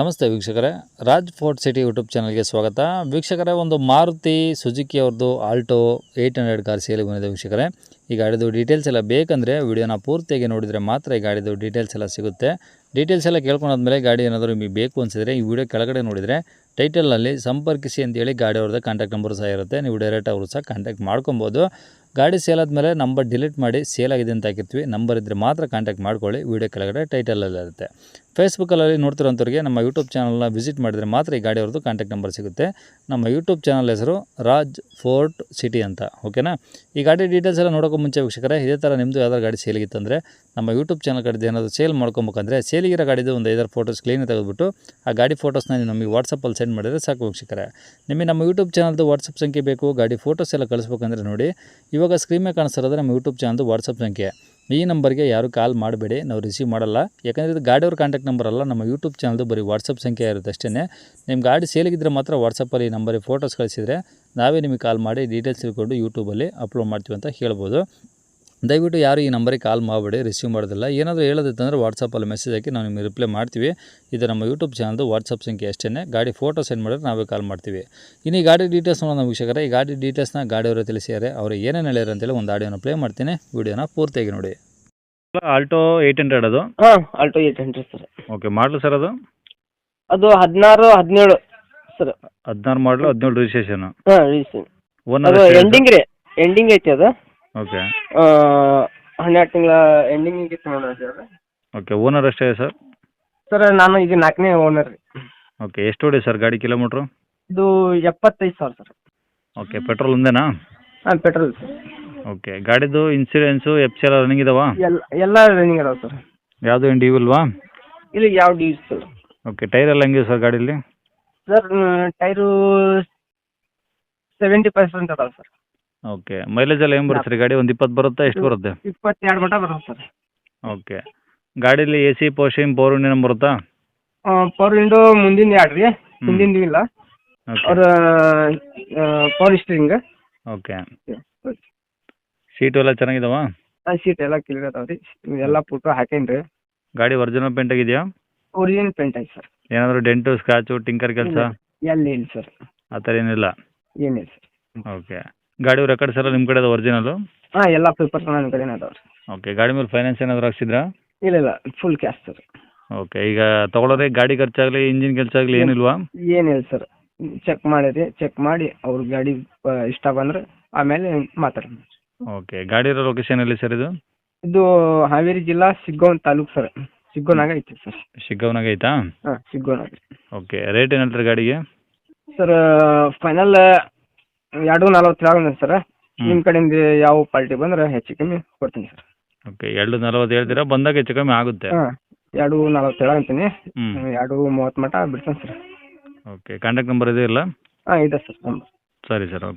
ನಮಸ್ತೆ ವೀಕ್ಷಕರೇ. Raj fort city YouTube ಚಾನಲ್ಗೆ ಸ್ವಾಗತ. ವೀಕ್ಷಕರೇ, ಒಂದು ಮಾರುತಿ ಸುಜುಕಿ ಅವ್ರದ್ದು ಆಲ್ಟೋ ಏಯ್ಟ್ ಹಂಡ್ರೆಡ್ ಕಾರ್ ಸೇಲಿಗೆ ಬಂದಿದೆ ವೀಕ್ಷಕರೇ. ಈ ಗಾಡಿದು ಡೀಟೇಲ್ಸ್ ಎಲ್ಲ ಬೇಕಂದರೆ ವಿಡಿಯೋನ ಪೂರ್ತಿಯಾಗಿ ನೋಡಿದರೆ ಮಾತ್ರ ಈ ಗಾಡಿದು ಡೀಟೇಲ್ಸ್ ಎಲ್ಲ ಸಿಗುತ್ತೆ. ಡೀಟೇಲ್ಸ್ ಎಲ್ಲ ಕೇಳ್ಕೊಂಡಾದ್ಮೇಲೆ ಗಾಡಿ ಏನಾದರೂ ನಿಮಗೆ ಬೇಕು ಅನಿಸಿದ್ರೆ ಈ ವಿಡಿಯೋ ಕೆಳಗಡೆ ನೋಡಿದರೆ ಟೈಟಲಲ್ಲಿ ಸಂಪರ್ಕಿಸಿ ಅಂತೇಳಿ ಗಾಡಿ ಅವ್ರದ್ದು ಕಾಂಟ್ಯಾಕ್ಟ್ ನಂಬರ್ ಸಹ ಇರುತ್ತೆ. ನೀವು ಡೈರೆಕ್ಟ್ ಅವರು ಸಹ ಕಾಂಟ್ಯಾಕ್ಟ್ ಮಾಡ್ಕೊಬೋದು. ಗಾಡಿ ಸೇಲ್ ಆದಮೇಲೆ ನಂಬರ್ ಡಿಲೀಟ್ ಮಾಡಿ ಸೇಲ್ ಆಗಿದೆ ಅಂತ ಹಾಕಿರ್ತೀವಿ. ನಂಬರ್ ಇದ್ದರೆ ಮಾತ್ರ ಕಾಂಟ್ಯಾಕ್ಟ್ ಮಾಡ್ಕೊಳ್ಳಿ. ವಿಡಿಯೋ ಕೆಳಗಡೆ ಟೈಟಲಲ್ಲಿ ಇರುತ್ತೆ. ಫೇಸ್ಬುಕ್ಕಲ್ಲಿ ನೋಡ್ತಿರೋಂಥವ್ರಿಗೆ ನಮ್ಮ ಯೂಟ್ಯೂಬ್ ಚಾನಲ್ನ ವಿಸಿಟ್ ಮಾಡಿದರೆ ಮಾತ್ರ ಈ ಗಾಡಿ ಅವ್ರದ್ದು ಕಾಂಟ್ಯಾಕ್ಟ್ ನಂಬರ್ ಸಿಗುತ್ತೆ. ನಮ್ಮ ಯೂಟ್ಯೂಬ್ ಚಾನಲ್ ಹೆಸರು ರಾಜ್ ಫೋರ್ಟ್ ಸಿಟಿ ಅಂತ. ಓಕೆನಾ ಈ ಗಾಡಿ ಡೀಟೇಲ್ಸ್ ಎಲ್ಲ ನೋಡೋಕ್ಕೂ ಮುಂಚೆ ವೀಕ್ಷಕರೇ, ಇದೇ ಥರ ನಿಮ್ಮದು ಯಾವ್ದಾರು ಗಾಡಿ ಸೇಲಿಗಿತ್ತಂದರೆ, ನಮ್ಮ ಯೂಟ್ಯೂಬ್ ಚಾನಲ್ ಕಡೆದು ಏನಾದರೂ ಸೇಲ್ ಮಾಡ್ಕೊಬೇಕಂದ್ರೆ, ಸೇಲಿಗಿರೋ ಗಾಡಿದು ಒಂದು ಐದಾರು ಫೋಟೋಸ್ ಕ್ಲೀನ್ ತೆಗೆದುಬಿಟ್ಟು, ಆ ಗಾಡಿ ಫೋಟೋಸ್ನ ನೀವು ನಮಗೆ ವಾಟ್ಸಪ್ಪಲ್ಲಿ ಸೆಂಡ್ ಮಾಡಿದರೆ ಸಾಕು ವೀಕ್ಷಕರೇ. ನಿಮಗೆ ನಮ್ಮ ಯೂಟ್ಯೂಬ್ ಚಾನಲ್ದು ವಾಟ್ಸಪ್ ಸಂಖ್ಯೆ ಬೇಕು, ಗಾಡಿ ಫೋಟೋಸ್ ಎಲ್ಲ ಕಳಿಸ್ಬೇಕಂದ್ರೆ ನೋಡಿ, ಇವಾಗ ಸ್ಕ್ರೀನ್ ಮೇಲೆ ಕಾಣಿಸ್ತಿರೋದು ನಮ್ಮ ಯೂಟ್ಯೂಬ್ ಚಾನಲ್ದು ವಾಟ್ಸಪ್ ಸಂಖ್ಯೆ. ಈ ನಂಬರ್ಗೆ ಯಾರು ಕಾಲ್ ಮಾಡಬೇಡಿ, ನಾವು ರಿಸೀವ್ ಮಾಡಲ್ಲ. ಯಾಕಂದರೆ ಇದು ಗಾಡಿಯವ್ರ ಕಾಂಟ್ಯಾಕ್ಟ್ ನಂಬರ್ ಅಲ್ಲ, ನಮ್ಮ ಯೂಟ್ಯೂಬ್ ಚಾನಲ್ದು ಬರೀ ವಾಟ್ಸಪ್ ಸಂಖ್ಯೆ ಇರುತ್ತೆ ಅಷ್ಟೇ ನಿಮ್ಮ ಗಾಡಿ ಸೇಲಿಗಿದ್ರೆ ಮಾತ್ರ ವಾಟ್ಸಪ್ಪಲ್ಲಿ ಈ ನಂಬರಿಗೆ ಫೋಟೋಸ್ ಕಳಿಸಿದರೆ ನಾವೇ ನಿಮಗೆ ಕಾಲ್ ಮಾಡಿ ಡೀಟೇಲ್ಸ್ ತಿಳ್ಕೊಂಡು ಯೂಟ್ಯೂಬಲ್ಲಿ ಅಪ್ಲೋಡ್ ಮಾಡ್ತೀವಿ ಅಂತ ಹೇಳ್ಬೋದು. ದಯವಿಟ್ಟು ಯಾರು ಈ ನಂಬರಿಗೆ ಕಾಲ್ ಮಾಡಬೇಡಿ ರಿಸೀವ್ ಮಾಡೋದಿಲ್ಲ. ಏನಾದರೂ ಹೇಳೋದಿತ್ತಂದರೆ ವಾಟ್ಸಪ್ಪಲ್ಲಿ ಮೆಸೇಜ್ ಹಾಕಿ ನಾವು ನಿಮಗೆ ರಿಪ್ಲೈ ಮಾಡ್ತೀವಿ. ಇದು ನಮ್ಮ ಯೂಟ್ಯೂಬ್ ಚಾನಲ್ದು ವಾಟ್ಸಪ್ ಸಂಖ್ಯೆ ಅಷ್ಟೇ ಗಾಡಿ ಫೋಟೋ ಸೆಂಡ್ ಮಾಡಿದ್ರೆ ನಾವೇ ಕಾಲ್ ಮಾಡ್ತೀವಿ. ಇನ್ನು ಈ ಗಾಡಿ ಡೀಟೇಲ್ಸ್ ನೋಡೋಣ ವೀಕ್ಷಕರೇ. ಈ ಗಾಡಿ ಡೀಟೇಲ್ಸ್ನ ಗಾಡಿಯವರು ತಿಳಿಸಿದ್ದಾರೆ. ಅವರು ಏನೇನು ಹೇಳ್ಯಾರ ಅಂತೇಳಿ ಒಂದು ಆಡಿಯೋನ ಪ್ಲೇ ಮಾಡ್ತೀನಿ. ವಿಡಿಯೋನ ಪೂರ್ತಿಯಾಗಿ ನೋಡಿ. ಆಲ್ಟೋ ಏಯ್ಟ್ ಹಂಡ್ರೆಡ್ ಅದು? ಹಾಂ Alto eight hundred sir. Okay ಮಾಡಲು ಸರ್ ಅದು? ಅದು ಹದಿನಾರು ಹದಿನೇಳು ಸರ್. ಹದಿನಾರು ಮಾಡಲು ಹದಿನೇಳು ರಿಜಿಸ್ಟ್ರೇಷನ್ ಹಾಂ ರಿಜಿಸ್ಟ್ರೇಷನ್ ಓನರ್ ಅದು ಎಂಡಿಂಗ್ ರೀ. ಎಂಡಿಂಗ್ ಐತಿ ಅದು. ಓಕೆ ಹನ್ನೆರಡು ತಿಂಗಳ ಎಂಡಿಂಗ್ ಇತ್ತು ನೋಡ್ರಿ ಸರ್ ಓಕೆ ಓನರ್ ಅಷ್ಟೇ ಸರ್ ಸರ್ ನಾನು ಈಗ ನಾಲ್ಕನೇ ಓನರ್ ರೀ ಓಕೆ ಎಷ್ಟು ಹೊಡಿ ಸರ್ ಗಾಡಿ ಕಿಲೋಮೀಟ್ರು ಇದು ಎಪ್ಪತ್ತೈದು ಸಾವಿರ ಸರ್ ಓಕೆ ಪೆಟ್ರೋಲ್ ಒಂದೇನಾ? ಹಾಂ ಪೆಟ್ರೋಲ್ ಸರ್ ಓಕೆ ಗಾಡಿದು ಇನ್ಸೂರೆನ್ಸು ಎಫ್ ಸಿ ಎಲ್ಲ ರನ್ನಿಂಗ್ ಇದಾವಾ? ಎಲ್ಲ ಎಲ್ಲ ರನ್ನಿಂಗ್ ಅದಾವೆ ಸರ್ ಯಾವುದು ಏನು ಡ್ಯೂ ಇಲ್ವಾ ಇಲ್ಲಿ ಯಾವ ಡ್ಯೂಸ್ ಸರ್ ಓಕೆ ಟೈರ್ ಎಲ್ಲ ಹೆಂಗಿದೆ ಸರ್ ಗಾಡೀಲಿ? ಸರ್ ಟೈರು ಸೆವೆಂಟಿ ಪರ್ಸೆಂಟ್ ಅದಾವೆ ಸರ್ ಓಕೆ ಮೈಲೇಜ್ ಎಲ್ಲ ಏನ್ ಬರುತ್ತೆ ರೀ? ಗಾಡಿ ಒಂದು ಇಪ್ಪತ್ತು ಬರುತ್ತಾ ಎಷ್ಟು ಬರುತ್ತೆ? ಇಪ್ಪತ್ತೆರಡು ಮಟ್ಟ ಬರುತ್ತೆ ಸರ್ ಓಕೆ ಗಾಡೀಲಿ A C posting power window ಬರುತ್ತಾ? ಪವರ್ ವಿಂಡೋ ಮುಂದಿನ ಎರಡು ರೀ. ಹಿಂದಿಂದು ಇಲ್ಲ. ಅವ್ರ ಪವರ್ ಸ್ಟೀರಿಂಗ್ ಓಕೆ ಸೀಟು ಎಲ್ಲ ಚೆನ್ನಾಗಿದಾವ? ಸೀಟ್ ಎಲ್ಲ ಕ್ಲಿಯರ್ ಅದಾವ ರೀ. ಎಲ್ಲ ಫೋಟೋ ಹಾಕೇನಿ ರೀ. ಗಾಡಿ ಒರಿಜಿನಲ್ ಪೇಂಟ್ ಆಗಿದೆಯಾ? ಒರಿಜಿನಲ್ ಪೇಂಟ್ ಆಯ್ತು ಸರ್. ಏನಾದರೂ ಡೆಂಟು ಸ್ಕ್ರಾಚು ಟಿಂಕರ್ ಕೆಲಸ? ಎಲ್ಲ ಇಲ್ಲ ಸರ್. ಆ ಥರ ಏನಿಲ್ಲ? ಏನಿಲ್ಲ ಸರ್. ಓಕೆ ಗಾಡಿ ರೆಕಾರ್ಡ್ಸ್ ಎಲ್ಲ ನಿಮ್ಮ ಕಡೆ ಅದು ಒರಿಜಿನಲ್ ಹಾಂ ಎಲ್ಲ ಪೇಪರ್ಸ್ ನನ್ನ ಕಡೆನೇ ಅದಾವ ರೀ ಓಕೆ ಗಾಡಿ ಮೇಲೆ ಫೈನಾನ್ಸ್ ಏನಾದರೂ ಹಾಕ್ಸಿದ್ರಾ? ಇಲ್ಲ ಇಲ್ಲ ಫುಲ್ ಕ್ಯಾಶ್ ಸರ್. ಓಕೆ ಈಗ ತೊಗೊಳೋರೆ ಗಾಡಿ ಖರ್ಚಾಗಲಿ ಇಂಜಿನ್ ಖರ್ಚಾಗಲಿ ಏನಿಲ್ವಾ? ಏನಿಲ್ಲ ಸರ್. ಚೆಕ್ ಮಾಡಿರಿ ಚೆಕ್ ಮಾಡಿ ಅವ್ರ ಗಾಡಿ ಆ, ಇಷ್ಟ ಬಂದ್ರೆ ಆಮೇಲೆ ಮಾತಾಡೋಣ ಓಕೆ ಗಾಡಿ ಇರೋ ಲೊಕೇಶನ್ ಎಲ್ಲಿ ಸರ್ ಇದು? ಇದು ಹಾವೇರಿ ಜಿಲ್ಲಾ ಸಿಗ್ಗೋನ್ ತಾಲೂಕು ಸರ್. ಸಿಗ್ಗೋನಾಗ ಐತಿ ಸರ್. ಸಿಗ್ಗೋನಾಗ ಐತಾ? ಹಾಂ ಸಿಗ್ಗೋನಾಗ ಓಕೆ ರೇಟ್ ಏನು ಹೇಳ್ತಾರೆ ಗಾಡಿಗೆ? ಸರ್ ಫೈನಲ್ ಎರಡು ನಲ್ವತ್ತು ಸರ್. ನಿಮ್ಮ ಕಡೆಯಿಂದ ಯಾವ ಪಾರ್ಟಿ ಬಂದ್ರೆ ಹೆಚ್ಚು ಕಮ್ಮಿ ಕೊಡ್ತೀನಿ ಸರ್. ಓಕೆ ಎರಡು ನಲವತ್ತು ಹೇಳ್ತೀರಾ? ಬಂದಾಗ ಹೆಚ್ಚು ಕಮ್ಮಿ ಆಗುತ್ತೆ. ಹಾಂ ಎರಡು ನಲ್ವತ್ತು ಅಂತೀನಿ. ಹ್ಞೂ ಎರಡು ಮೂವತ್ತು ಮಟ ಬಿಡ್ತೀನಿ ಸರ್. ಓಕೆ ಕಾಂಟ್ಯಾಕ್ಟ್ ನಂಬರ್ ಇದೆ ಇಲ್ಲ? ಹಾಂ ಇದೆ ಸರ್ ನಂಬರ್ ಸರಿ ಸರ್ ಓಕೆ